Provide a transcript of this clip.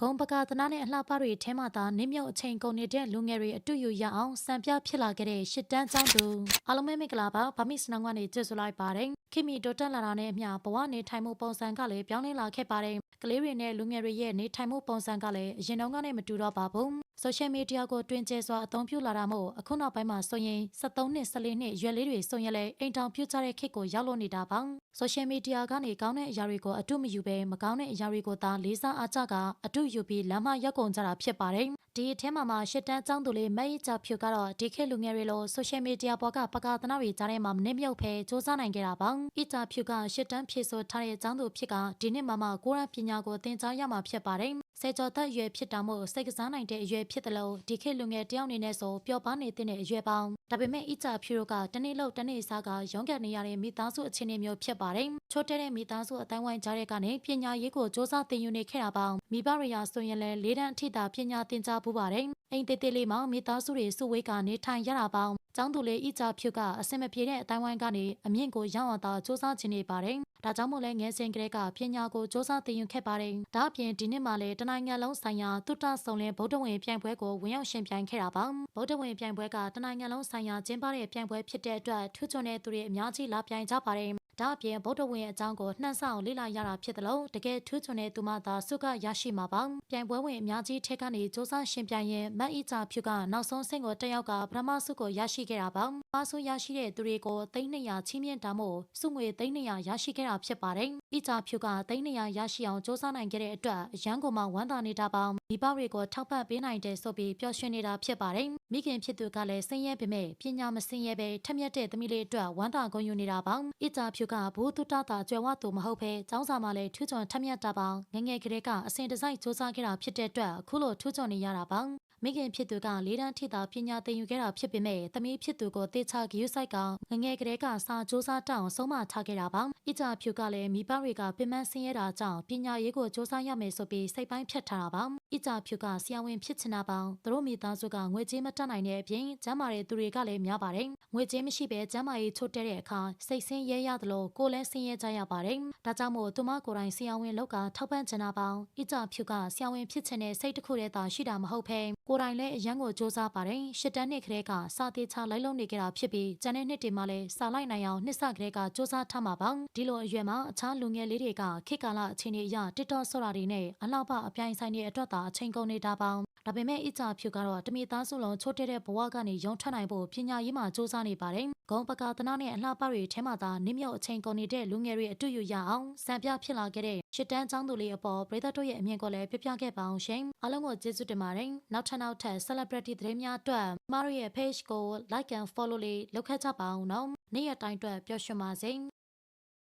ဂုံပကာသနာနဲ့အလှပတွေထဲမှာသာနစ်မြုပ်အချိန်ကုန်နေတဲ့လူငယ်တွေအတူယူရအောင်စံပြဖြစ်လာခဲ့တဲ့ရှစ်တန်းကျောင်းသူအားလုံးပဲမင်္ဂလာပါဗမီစနောင်းကနေကြိုဆိုလိုက်ပါတယ်ခိမီတိုတက်လာတာနဲ့အမျှဘဝနေထိုင်မှုပုံစံကလည်းပြောင်းလဲလာခဲ့ပါတယ် ကလေးတွေနဲ့လူငယ်တွေရဲ့နေထိုင်မှုပုံစံကလည်းအရင်တုန်းကနဲ့မတူတော့ပါဘူးဆိုရှယ်မီဒီယာကိုတွင်ကျဲစွာအသုံးပြုလာတာမို့အခုနောက်ပိုင်းမှာဆိုရင်73နှစ်14နှစ်ရွယ်လေးတွေဆိုရင်လည်းအိမ်တောင်ပြုတ်ကြတဲ့ခေတ်ကိုရောက်လို့နေတာပါဆိုရှယ်မီဒီယာကနေကောင်းတဲ့အရာတွေကိုအတုမယူဘဲမကောင်းတဲ့အရာတွေကိုသာလေးစားအားကြကအတုယူပြီးလမ်းမရောက်ကုန်ကြတာဖြစ်ပါတယ် ဒီအထဲမှာမှရှစ်တန်းကျောင်းသူလေးမတ်ရကြဖြူကတော့ဒီခေတ်လူငယ်တွေလိုဆိုရှယ်မီဒီယာပေါ်ကပကာသနာတွေကြားထဲမှာမနှိမ့်မြုပ်ဖဲစူးစမ်းနိုင်ကြတာပါအကြဖြူကရှစ်တန်းဖြည့်ဆို့ထားတဲ့ကျောင်းသူဖြစ်ကဒီနှစ်မှမှကိုရန်ပညာကိုသင်ကြားရမှာဖြစ်ပါတယ် ဆယ်ကျော်သက်အရွယ်ဖြစ်တာမို့စိတ်ကစားနိုင်တဲ့အရွယ်ဖြစ်တယ်လို့ဒီခေတ်လူငယ်တယောက်အနေနဲ့ဆိုပျော်ပါနေတဲ့အရွယ်ပေါင်းဒါပေမဲ့အကြဖြူတို့ကတနေ့လောက်တနေ့စားကရုန်းကန်နေရတဲ့မိသားစုအခြေအနေမျိုးဖြစ်ပါတယ်ချိုးတဲ့တဲ့မိသားစုအတိုင်းဝိုင်းကြားတဲ့ကနေပညာရေးကိုစ조사သင်ယူနေခဲ့တာပေါင်းမိဘတွေရာဆိုရင်လည်းလေးတန်းအထိတာပညာသင်ကြားပူပါတယ်အိမ်သေးသေးလေးမှာမိသားစုတွေစုဝေးကနေထိုင်ရတာပေါင်းကျောင်းသူလေးအကြဖြူကအစင်မပြေတဲ့အတိုင်းဝိုင်းကနေအမြင့်ကိုရောက်အောင်သာစ조사ချင်နေပါတယ်ဒါကြောင့်မို့လဲငယ်စဉ်ကလေးကပညာကိုစ조사သင်ယူခဲ့ပါတယ်ဒါအပြင်ဒီနှစ်မှာလည်းတ နိုင်ငံလုံးဆိုင်ရာတုတ္တဆုံလင်းဗုဒ္ဓဝင်ပြိုင်ပွဲကိုဝင်ရောက်ရှင်ပြိုင်ခဲ့တာပါဗုဒ္ဓဝင်ပြိုင်ပွဲကတနိုင်ငံလုံးဆိုင်ရာကျင်းပတဲ့ပြိုင်ပွဲဖြစ်တဲ့အတွက်ထူးချွန်တဲ့သူတွေအများကြီးလာပြိုင်ကြပါတယ် ဒါအပြင်ဗုဒ္ဓဝင်အကြောင်းကိုနှံ့ဆောင်လေ့လာရတာဖြစ်တယ်လို့တကယ်ထူးချွန်တဲ့သူမှသာစုကရရှိမှာပါပြိုင်ပွဲဝင်အများကြီးထက်ကနေစ조사ရှင်ပြိုင်ရင်မတ်အီချာဖြူကနောက်ဆုံးဆင့်ကိုတက်ရောက်ကပထမဆုကိုရရှိခဲ့တာပါပါဆုရရှိတဲ့သူတွေကိုသိန်း200ချီးမြှင့်တာမို့စုငွေသိန်း200ရရှိခဲ့တာဖြစ်ပါတယ်အီချာဖြူကသိန်း200ရရှိအောင်စ조사နိုင်ခဲ့တဲ့အတွက်အရန်ကိုမှဝမ်းသာနေတာပါမိဘတွေကိုထောက်ပံ့ပေးနိုင်တယ်ဆိုပြီးပျော်ရွှင်နေတာဖြစ်ပါတယ်မိခင်ဖြစ်သူကလည်းဆင်းရဲပေမဲ့ပညာမဆင်းရဲပဲထက်မြက်တဲ့သမီးလေးအတွက်ဝမ်းသာဂုဏ်ယူနေတာပါအီချာဖြူ ကဘူးတုတတာကြွယ်ဝသူမဟုတ်ဘဲចောင်းစာမှာလည်းထူးချွန်ထက်မြက်တာပါငငယ်ကလေးကအစင်တစိုက်စူးစမ်းခဲ့တာဖြစ်တဲ့အတွက်အခုလိုထူးချွန်နေရတာပါမိခင်ဖြစ်သူကလေးတန်းထိတာပညာသင်ယူခဲ့တာဖြစ်ပေမဲ့သမီးဖြစ်သူကိုတေချာဂယူဆိုင်ကငငယ်ကလေးကစာစူးစမ်းတောင်းဆုံးမထားခဲ့တာပါအကြဖြူကလည်းမိဘတွေကပင်မဆင်းရဲတာကြောင့်ပညာရေးကိုစူးစမ်းရမယ်ဆိုပြီးစိတ်ပိုင်းဖြတ်ထားတာပါအကြဖြူကဆရာဝန်ဖြစ်ချင်တာပေါင်းသူတို့မိသားစုကငွေကြေးမတက်နိုင်တဲ့အပြင်ကျန်းမာတဲ့သူတွေကလည်းများပါတယ်ငွေကြေးမရှိဘဲကျန်းမာရေးချို့တဲ့တဲ့အခါစိတ်ဆင်းရဲရသလိုကိုယ်လည်းဆင်းရဲကြရပါတယ်ဒါကြောင့်မို့သူမကိုယ်တိုင်ဆရာဝန်လောက်ကထောက်ပံ့ချင်တာပေါင်းအကြဖြူကဆရာဝန်ဖြစ်ချင်တဲ့စိတ်တစ်ခုတည်းသာရှိတာမဟုတ်ဘဲကိုယ်တိုင်လည်းအရန်ကိုစူးစမ်းပါတယ်ရှစ်တန်းနှစ်ကလေးကစာသေးချလိုက်လုံးနေကြတာဖြစ်ပြီးကျန်တဲ့နှစ်တွေမှာလည်းစာလိုက်နိုင်အောင်နှစ်ဆကလေးကစူးစမ်းထားမှာပါဒီလိုအရွယ်မှာအခြားလူငယ်လေးတွေကခေတ်ကာလအချိန်ကြီးအရတစ်တော့ဆော့တာတွေနဲ့အလှပအပြိုင်ဆိုင်တွေအတွက်သာအချိန်ကုန်နေတာပါဒါပေမဲ့အကြဖြူကတော့တမီသားစုလုံးချိုးတဲ့တဲ့ဘဝကနေရုံထွက်နိုင်ဖို့ပညာရေးမှာစူးစမ်းနေပါတယ်ဂုံပကာသနာနဲ့အလှပတွေထဲမှာသာနစ်မြုပ်အချိန်ကုန်နေတဲ့လူငယ်တွေအတူယူရအောင်စံပြဖြစ်လာခဲ့တဲ့ရှစ်တန်းကျောင်းသူလေးအပေါ်ပရိသတ်တို့ရဲ့အမြင်ကိုလည်းပြပြခဲ့ပါအောင်ရှင်အားလုံးကိုကျေးဇူးတင်ပါတယ်နောက်ထပ်နောက်ထပ် celebrity သတင်းများအတွက်မတို့ရဲ့ page ကို like and follow လေးလုပ်ခဲ့ကြပါအောင်နော်နေ့ရက်တိုင်းအတွက်ပျော်ရွှင်ပါစေ